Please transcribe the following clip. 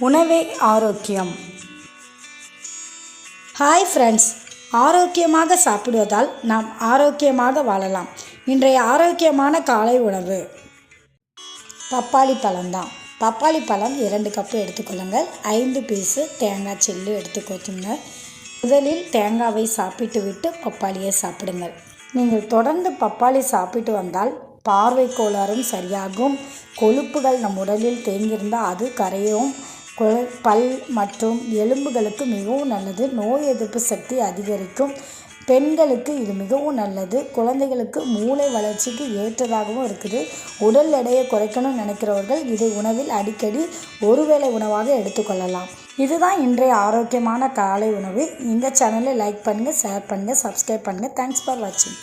உணவே ஆரோக்கியம். Hi friends ஆரோக்கியமாக சாப்பிடுவதால் நாம் ஆரோக்கியமாக வாழலாம். இன்றைய ஆரோக்கியமான காலை உணவு. பப்பாளி பழம்தான் பப்பாளி பழம் இரண்டு கப்பு எடுத்துக்கொள்ளுங்கள் ஐந்து பீஸு தேங்காய் சில்லு எடுத்துக்கோத்துங்க முதலில் தேங்காவை சாப்பிட்டு விட்டு பப்பாளியை சாப்பிடுங்கள். நீங்கள் தொடர்ந்து பப்பாளி சாப்பிட்டு வந்தால் பார்வை கோளாறும் சரியாகும். கொழுப்புகள் நம் உடலில் தேங்கியிருந்தால் அது கரையும். கொ- பல் மற்றும் எலும்புகளுக்கு மிகவும் நல்லது. நோய் எதிர்ப்பு சக்தி அதிகரிக்கும். பெண்களுக்கு இது மிகவும் நல்லது. குழந்தைகளுக்கு மூளை வளர்ச்சிக்கு ஏற்றதாகவும் இருக்குது. உடல் எடையை குறைக்கணும்னு நினைக்கிறவர்கள் இதை உணவில் அடிக்கடி ஒருவேளை உணவாக எடுத்துக்கொள்ளலாம் இதுதான் இன்றைய ஆரோக்கியமான காலை உணவு. இந்த சேனலை லைக் பண்ணுங்கள் ஷேர் பண்ணுங்கள் சப்ஸ்கிரைப் பண்ணுங்கள் தேங்க்ஸ் ஃபார் வாட்சிங்